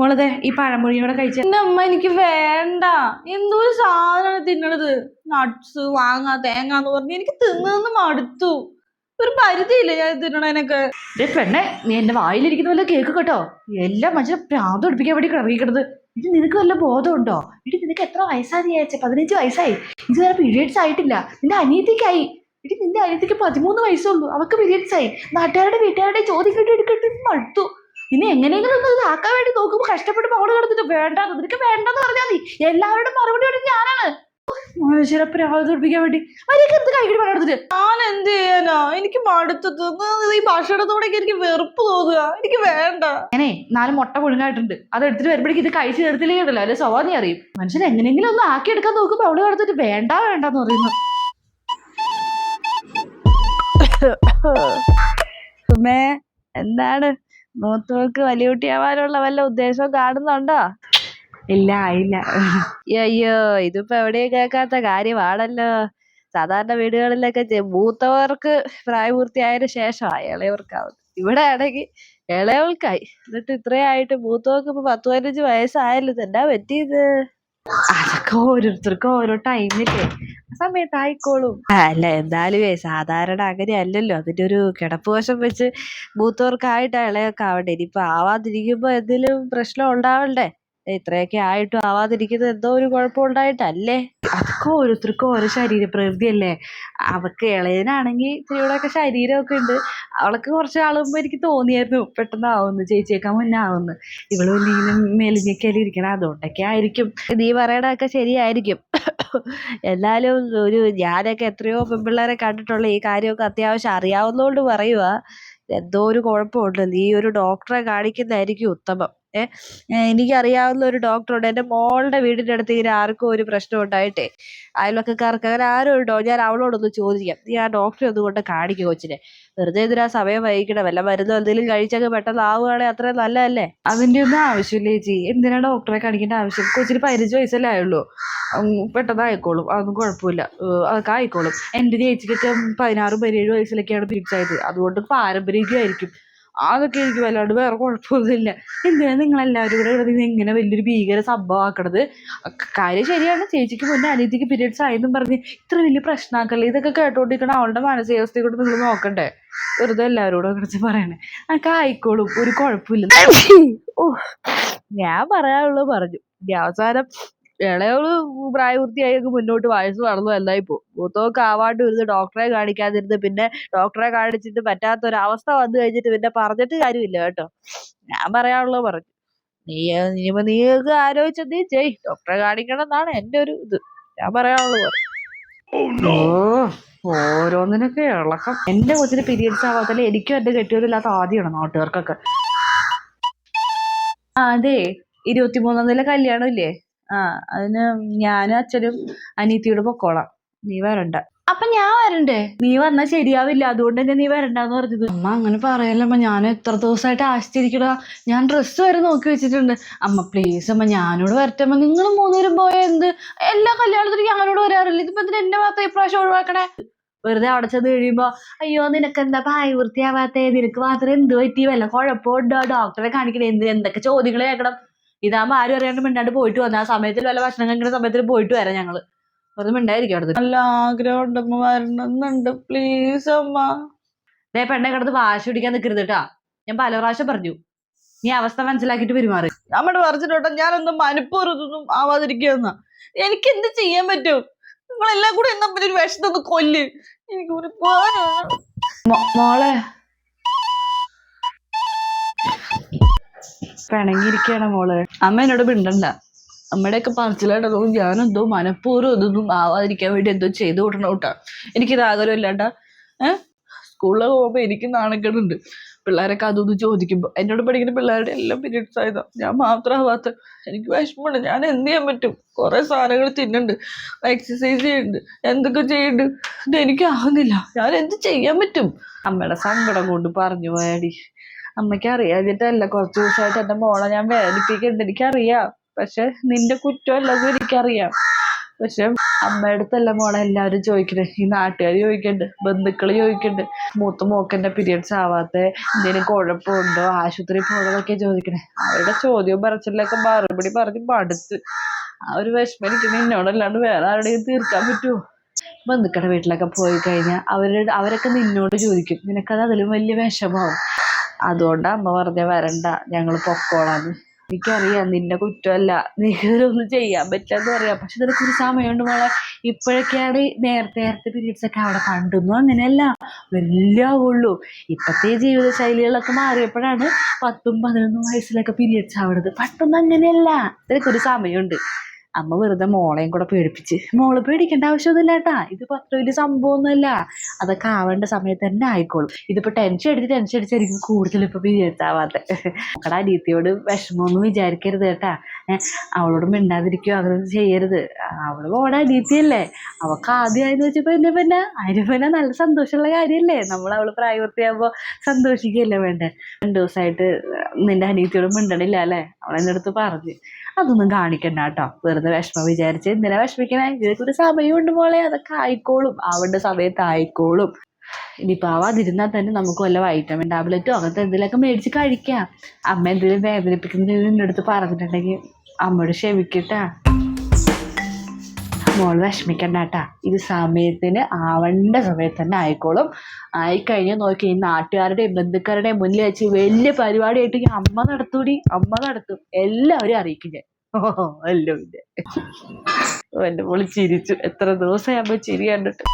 മോളതെ ഈ പഴമൊഴിയോടെ കഴിച്ച. എന്റെ അമ്മ എനിക്ക് വേണ്ട. എന്തോ ഒരു സാധനമാണ് തിന്നണത്? നട്ട്സ് വാങ്ങാ തേങ്ങ എന്ന് പറഞ്ഞ് എനിക്ക് തിന്നു മടുത്തു. ഒരു പരിധിയില്ല ഞാൻ തിന്നണേനൊക്കെ. പെണ്ണെ നീ എന്റെ വായിലിരിക്കുന്ന വല്ല കേക്ക് കേട്ടോ. എല്ലാം മനുഷ്യനെ പ്രാന്ത് പഠിപ്പിക്കാൻ വേണ്ടി കറങ്ങിക്കണത് ഇത് നിനക്ക് വല്ല ബോധമുണ്ടോ? ഇടി നിനക്ക് എത്ര വയസ്സായി അയച്ച പതിനഞ്ച് വയസ്സായി. ഇതുവരെ പീരിയഡ്സ് ആയിട്ടില്ല. നിന്റെ അനിയത്തിക്കായി. ഇടി നിന്റെ അനിയത്തിക്ക് പതിമൂന്ന് വയസ്സുള്ളൂ അവക്ക് പീരിയഡ്സ് ആയി. നാട്ടുകാരുടെ വീട്ടുകാരുടെ ചോദ്യം കേട്ട് എടുക്കട്ടെ മടുത്തു. ഇനി എങ്ങനെയെങ്കിലും ഒന്ന് ഇതാക്കാൻ വേണ്ടി നോക്കുമ്പോ കഷ്ടപ്പെട്ട് മോൾ കിടന്നിട്ട് വേണ്ട നിനക്ക് വേണ്ടെന്ന് പറഞ്ഞാൽ മതി. എല്ലാവരുടെ മറുപടി വേണ്ടി ഞാനാണ്. മനുഷ്യരെ പ്രാന്ത് പഠിപ്പിക്കാൻ വേണ്ടി. അവരൊക്കെ എന്ത് കൈകടി പണിയെടുത്തിട്ട് ഞാൻ എന്ത് ചെയ്യാനാ? എനിക്ക് മടുത്തത്. ഈ ഭക്ഷണത്തോടൊക്കെ എനിക്ക് വെറുപ്പ് തോന്നുക. എനിക്ക് വേണ്ട. അങ്ങനെ നാല് മുട്ട പുഴുങ്ങായിട്ടുണ്ട്. അത് എടുത്തിട്ട് വരുമ്പോഴേക്ക് ഇത് കഴിച്ചു ചേർത്തില്ലേ ഉണ്ടല്ലോ അല്ലെ? സ്വഭാവം നീ അറിയും. മനുഷ്യൻ എങ്ങനെയെങ്കിലും ഒന്ന് ആക്കി എടുക്കാൻ നോക്കുമ്പോ അവൾ കടത്തിട്ട് വേണ്ട വേണ്ടെന്ന് പറയുന്നു. സുമേ എന്താണ്? മൂത്തോക്ക് വലിയ കുട്ടിയാവാനുള്ള വല്ല ഉദ്ദേശവും കാണുന്നുണ്ടോ? ഇല്ല ഇല്ല. അയ്യോ ഇതിപ്പോ എവിടെയും കേൾക്കാത്ത കാര്യമാണല്ലോ. സാധാരണ വീടുകളിലൊക്കെ മൂത്തവർക്ക് പ്രായപൂർത്തിയായതിനു ശേഷം ഇളയവർക്കാവും ഇവിടെ ആണെങ്കിൽ ഇളയവൾക്കായി. എന്നിട്ട് ഇത്രയായിട്ട് മൂത്തവർക്ക് ഇപ്പൊ പത്ത് പതിനഞ്ച് വയസ്സായല്ലോ ഇതെന്നാ പറ്റിയത്? അതൊക്കെ ഓരോരുത്തർക്കും ഓരോ ടൈമില്ലേ ആ സമയത്ത് ആയിക്കോളും. അല്ല എന്തായാലും സാധാരണ അങ്ങനെ അല്ലല്ലോ. അതിന്റെ ഒരു കിടപ്പ് വശം വെച്ച് മൂത്തവർക്കായിട്ടാ ഇളയൊക്കെ ആവണ്ടേ? ഇനിയിപ്പോ ആവാതിരിക്കുമ്പോ എന്തെങ്കിലും പ്രശ്നം ഉണ്ടാവണ്ടേ? ഇത്രയൊക്കെ ആയിട്ടും ആവാതിരിക്കുന്നത് എന്തോ ഒരു കുഴപ്പമുണ്ടായിട്ടല്ലേ? അതൊക്കെ ഓരോരുത്തർക്കും ഓരോ ശരീര പ്രകൃതിയല്ലേ അവൾക്ക് ഇളയനാണെങ്കിൽ ഇത്തിരിയോടൊക്കെ ശരീരമൊക്കെ ഉണ്ട്. അവൾക്ക് കുറച്ച് ആളുമ്പോൾ എനിക്ക് തോന്നിയായിരുന്നു. പെട്ടെന്ന് ആവുന്നു ചേച്ചിയേക്കാൾ മുന്നേ ആവുന്നു ഇവൾ വലിയ മെലിഞ്ഞൊക്കെയല്ലേ ഇരിക്കണം. അതുകൊണ്ടൊക്കെ ആയിരിക്കും. നീ പറയണതൊക്കെ ശരിയായിരിക്കും. എന്നാലും ഒരു ഞാനൊക്കെ എത്രയോ പെൺപിള്ളേരെ കണ്ടിട്ടുള്ള ഈ കാര്യമൊക്കെ അത്യാവശ്യം അറിയാവുന്നതുകൊണ്ട് പറയുക എന്തോ ഒരു കുഴപ്പമുണ്ട്. നീ ഒരു ഡോക്ടറെ കാണിക്കുന്നതായിരിക്കും ഉത്തമം. എനിക്കറിയാവുന്ന ഒരു ഡോക്ടറുണ്ട്. എന്റെ മോളുടെ വീടിന്റെ അടുത്ത് ഇങ്ങനെ ആർക്കും ഒരു പ്രശ്നം ഉണ്ടായിട്ടേ. അയൽവക്കക്കാർക്ക് അങ്ങനെ ആരും ഉണ്ടോ? ഞാൻ അവളോടൊന്ന് ചോദിക്കാം. നീ ആ ഡോക്ടറെ ഒന്ന് കൊണ്ട് കാണിക്കുക കൊച്ചിനെ. വെറുതെ എന്തിനാ സമയം വൈകിക്കണം? വല്ല മരുന്നോ എന്തെങ്കിലും കഴിച്ചൊക്കെ പെട്ടെന്ന് ആവുകയാണെങ്കിൽ അത്രയും നല്ലതല്ലേ? അതിന്റെ ഒന്നും ആവശ്യമില്ല ചേച്ചി. എന്തിനാ ഡോക്ടറെ കാണിക്കേണ്ട ആവശ്യം? കൊച്ചിന് പതിനഞ്ച് വയസ്സല്ലേ ആയുള്ളൂ. പെട്ടെന്ന് ആയിക്കോളും. അതൊന്നും കുഴപ്പമില്ല. അതൊക്കെ ആയിക്കോളും. എന്റെ ചേച്ചിക്കൊക്കെ പതിനാറും പതിനേഴ് വയസ്സിലൊക്കെയാണ് തിരിച്ചായത് അതുകൊണ്ട് പാരമ്പര്യമായിരിക്കും. അതൊക്കെ എനിക്ക് വല്ലാണ്ട് വേറെ കുഴപ്പമൊന്നുമില്ല. എന്തിനാ നിങ്ങളെല്ലാവരും കൂടെ കിടന്ന് ഇങ്ങനെ വലിയൊരു ഭീകര സംഭവം ആക്കണത്? ക- കാര്യം ശരിയാണ്. ചേച്ചിക്ക് മുന്നേ അനിയത്തിക്ക് പീരീഡ്സ് ആയെന്നും പറഞ്ഞ് ഇത്ര വലിയ പ്രശ്നമാക്കല്ലേ? ഇതൊക്കെ കേട്ടോണ്ടിരിക്കണ അവളുടെ മാനസികാവസ്ഥയെ കൂടെ നിങ്ങൾ നോക്കണ്ടേ? വെറുതെ എല്ലാവരോടും കുറിച്ച് പറയണേ. അനക്ക് ആയിക്കോളും. ഒരു കുഴപ്പമില്ല. ഓ ഞാൻ പറയാനുള്ളത് പറഞ്ഞു. ഇനി അവസാനം ഇളയവൾ പ്രായപൂർത്തിയായി മുന്നോട്ട് വയസ്സ് വളർന്നു എല്ലായി പോ മൂത്തവർക്ക് ആവാണ്ട് ഇരുന്ന് ഡോക്ടറെ കാണിക്കാതിരുന്ന് പിന്നെ ഡോക്ടറെ കാണിച്ചിട്ട് പറ്റാത്ത ഒരു അവസ്ഥ വന്നു കഴിഞ്ഞിട്ട് പിന്നെ പറഞ്ഞിട്ട് കാര്യമില്ല കേട്ടോ. ഞാൻ പറയാനുള്ളത് പറഞ്ഞു നീ ഇനിയിപ്പോ നീക്ക് ആലോചിച്ചത് നീ ചെയ് ഡോക്ടറെ കാണിക്കണം എന്നാണ് എന്റെ ഒരു ഇത്. ഞാൻ പറയാനുള്ളത് പറഞ്ഞു ഓ ഓരോന്നിനൊക്കെ ഇളക്കം. എന്റെ കൊച്ചിന് പീരിയഡ്സ് ആവാത്തല്ലേ എനിക്കും എന്റെ കെട്ടിയതില്ലാത്ത ആദ്യമാണ് നാട്ടുകാർക്കൊക്കെ. ആ അതെ. ഇരുപത്തിമൂന്നാം തീയതി കല്യാണം ഇല്ലേ ആ അതിന് ഞാനും അച്ഛനും അനീത്തിയോട് പൊക്കോളാം. നീ വരണ്ട. അപ്പൊ ഞാൻ വരണ്ടേ? നീ വന്നാ ശരിയാവില്ല. അതുകൊണ്ട് തന്നെ നീ വരണ്ടെന്ന് പറഞ്ഞത്. അമ്മ അങ്ങനെ പറയല്ല അമ്മ. ഞാൻ എത്ര ദിവസമായിട്ട് ആശിച്ചിരിക്കടാ ഞാൻ ഡ്രസ്സ് വരെ നോക്കി വെച്ചിട്ടുണ്ട്. അമ്മ പ്ലീസ് അമ്മ ഞാനോട് വരട്ടെ അമ്മ. നിങ്ങൾ മൂന്നുപേരും പോയ എന്ത്? എല്ലാ കല്യാണത്തിനും ഞാനോട് വരാറില്ല? ഇതിപ്പോ എന്തിനാ എന്റെ ഭാഗത്ത് ഇപ്രാവശ്യം ഒഴിവാക്കണേ? വെറുതെ അവിടെ ചെന്ന് കഴിയുമ്പോ അയ്യോ നിനക്ക് എന്താ പ്രായപൂർത്തിയാവാത്തേ? നിനക്ക് മാത്രം എന്ത് പറ്റി? വല്ല കുഴപ്പമുണ്ടോ? ഡോക്ടറെ കാണിക്കണേ? എന്ത്? എന്തൊക്കെ ചോദ്യങ്ങൾ കേൾക്കണം? ഇതാകുമ്പോ ആരും അറിയാണ്ട് മിണ്ടാണ്ട് പോയിട്ട് വന്ന. ആ സമയത്തിൽ വല്ല ഭക്ഷണം കഴിക്കുന്ന സമയത്തിൽ പോയിട്ട് വരാം ഞങ്ങൾ. വെറുതെ മിണ്ടായിരിക്കും അടുത്ത് നല്ല ആഗ്രഹം ഉണ്ടമ്മ വരണമെന്നുണ്ട്. പ്ലീസ് അമ്മ. ദേ പെണ്ണെ കിടന്ന് വാശി പിടിക്കാൻ നിൽക്കരുത് കേട്ടാ. ഞാൻ പല പ്രാവശ്യം പറഞ്ഞു. നീ അവസ്ഥ മനസ്സിലാക്കിയിട്ട് പെരുമാറി. നമ്മുടെ പറഞ്ഞിട്ടോട്ടെ ഞാനൊന്നും മനഃപൂർവം ആവാതിരിക്കുന്ന എനിക്ക് എന്ത് ചെയ്യാൻ പറ്റും? നിങ്ങളെല്ലാം കൂടെ എന്നാ പിന്നെ ഒരു വിഷത്തൊന്ന് കൊല്ല്. എനിക്ക് മോളെ പിണങ്ങിയിരിക്കുകയാണ് മോൾ. അമ്മ എന്നോട് മിണ്ടണ്ട. അമ്മയുടെയൊക്കെ പറച്ചിലായിട്ടതോ ഞാനെന്തോ മനഃപൂർവം ഇതൊന്നും ആവാതിരിക്കാൻ വേണ്ടി എന്തോ ചെയ്തു കൂട്ടണം കേട്ടാ. എനിക്കിത് ആഗ്രഹമില്ലാണ്ട ഏഹ് സ്കൂളിൽ എനിക്ക് നാണക്കേടുണ്ട്. പിള്ളേരൊക്കെ അതൊന്നും ചോദിക്കുമ്പോൾ എന്നോട് പഠിക്കുന്ന പിള്ളേരുടെ എല്ലാം പീരീഡ്സ് ആയതാ ഞാൻ മാത്രമാവാത്ത എനിക്ക് വിഷമമുണ്ട്. ഞാൻ എന്ത് ചെയ്യാൻ പറ്റും? കുറേ സാധനങ്ങൾ തിന്നുന്നുണ്ട്. എക്സസൈസ് ചെയ്യുന്നുണ്ട്. എന്തൊക്കെ ചെയ്യുന്നുണ്ട്? ഇത് എനിക്ക് ആവുന്നില്ല. ഞാൻ എന്ത് ചെയ്യാൻ പറ്റും? അമ്മയുടെ സങ്കടം കൊണ്ട് പറഞ്ഞു പോയാടി. അമ്മയ്ക്ക് അറിയാതിട്ടല്ല കുറച്ച് ദിവസമായിട്ട് എന്റെ മോളെ ഞാൻ വേദനിപ്പിക്കുന്നുണ്ട്. എനിക്കറിയാം. പക്ഷെ നിന്റെ കുറ്റമല്ലെന്നും എനിക്കറിയാം. പക്ഷെ അമ്മയുടെ അടുത്തല്ല മോളെ എല്ലാവരും ചോദിക്കണേ. ഈ നാട്ടുകാർ ചോദിക്കണ്ട് ബന്ധുക്കൾ ചോദിക്കണ്ട്. മൂത്ത മോക്കന്റെ പീരിയഡ്സ് ആവാത്ത എന്തെങ്കിലും കുഴപ്പമുണ്ടോ ആശുപത്രി പോകണമെന്നൊക്കെ ചോദിക്കണേ. അവരുടെ ചോദ്യവും പറച്ചിലൊക്കെ മറുപടി പറഞ്ഞ് മടുത്ത്. ആ ഒരു വിഷമം എനിക്ക് നിന്നോടല്ലാണ്ട് വേറെ ആരുടെയും തീർക്കാൻ പറ്റുമോ? ബന്ധുക്കളുടെ വീട്ടിലൊക്കെ പോയി കഴിഞ്ഞാൽ അവരുടെ അവരൊക്കെ നിന്നോട് ചോദിക്കും നിനക്കത് അതിലും വലിയ വിഷമാവും അതുകൊണ്ടാ അമ്മ പറഞ്ഞ വരണ്ട ഞങ്ങൾ പൊക്കോളാന്ന്. എനിക്കറിയാം നിന്നെ കുറ്റമല്ല. നീക്കൊന്നും ചെയ്യാൻ പറ്റില്ലെന്ന് പറയാം. പക്ഷെ നിനക്കൊരു സമയമുണ്ട് മോളെ. ഇപ്പോഴൊക്കെയാണ് നേരത്തെ നേരത്തെ പീരീഡ്സ് ഒക്കെ അവിടെ പണ്ടൊന്നും അങ്ങനെയല്ല. വലിയ ആവുള്ളൂ. ഇപ്പോഴത്തെ ജീവിത ശൈലികളൊക്കെ മാറിയപ്പോഴാണ് പത്തും പതിനൊന്നും വയസ്സിലൊക്കെ പീരീഡ്സ് ആവണത്. പെട്ടെന്ന് അങ്ങനെയല്ല. നിനക്കൊരു സമയമുണ്ട്. അമ്മ വെറുതെ മോളെയും കൂടെ പേടിപ്പിച്ച് മോൾ പേടിക്കേണ്ട ആവശ്യമൊന്നുമില്ല കേട്ടാ ഇതിപ്പോ അത്ര വലിയ സംഭവമൊന്നുമല്ല. അതൊക്കെ ആവേണ്ട സമയത്ത് തന്നെ ആയിക്കോളും. ഇതിപ്പോ ടെൻഷൻ അടിച്ച് ടെൻഷൻ അടിച്ചായിരിക്കും കൂടുതൽ ഇപ്പൊ പീരിയഡ്സ് ആവാത്തെ. മക്കളുടെ അനിയത്തിയോട് വിഷമമൊന്നും വിചാരിക്കരുത് കേട്ടാ. അവളോട് മിണ്ടാതിരിക്കുകയോ അങ്ങനെ ചെയ്യരുത്. അവൾ മോടെ അനിയത്തിയല്ലേ അവൾക്ക് ആദ്യമായെന്ന് വെച്ചപ്പോ എന്നെ പിന്നെ അതിന് പിന്നെ നല്ല സന്തോഷമുള്ള കാര്യമല്ലേ. നമ്മൾ അവൾ പ്രായപൂർത്തിയാകുമ്പോൾ സന്തോഷിക്കുകയല്ലേ വേണ്ടേ? രണ്ടു ദിവസമായിട്ട് നിന്റെ അനിയത്തിയോട് മിണ്ടണില്ല അല്ലേ? അവളെന്റെ അടുത്ത് പറഞ്ഞു. അതൊന്നും കാണിക്കണ്ട കേട്ടോ വെറുതെ വിഷമം വിചാരിച്ച് എന്തിനാ വിഷമിക്കണേ ഇതിനൊക്കെ ഒരു സമയമുണ്ട് മോളെ. അതൊക്കെ ആയിക്കോളും. ആവേണ്ട സമയത്ത് ആയിക്കോളും. ഇനിയിപ്പോൾ ആവാതിരുന്നാൽ തന്നെ നമുക്ക് വല്ല വൈറ്റമിൻ ടാബ്ലറ്റോ അങ്ങനത്തെ എന്തെങ്കിലുമൊക്കെ മേടിച്ച് കഴിക്കാം. അമ്മ എന്തെങ്കിലും വേദനിപ്പിക്കുന്നതിന് എന്റെ അടുത്ത് പറഞ്ഞിട്ടുണ്ടെങ്കിൽ അമ്മയോട് ക്ഷമിക്കട്ടാ. മോൾ വിഷമിക്കണ്ട കേട്ടാ ഇത് സമയത്തിന് ആവേണ്ട സമയത്ത് തന്നെ ആയിക്കോളും. ആയിക്കഴിഞ്ഞ് നോക്കി ഈ നാട്ടുകാരുടെയും ബന്ധുക്കാരുടെയും മുന്നിൽ വെച്ച് വലിയ പരിപാടിയായിട്ട് ഈ അമ്മ നടത്തൂടി അമ്മ നടത്തും. എല്ലാവരും അറിയിക്കും ഞാൻ. ഓ എന്റെ എന്റെ മോൾ ചിരിച്ചു. എത്ര ദിവസം അമ്മ ചിരി കണ്ടിട്ട്.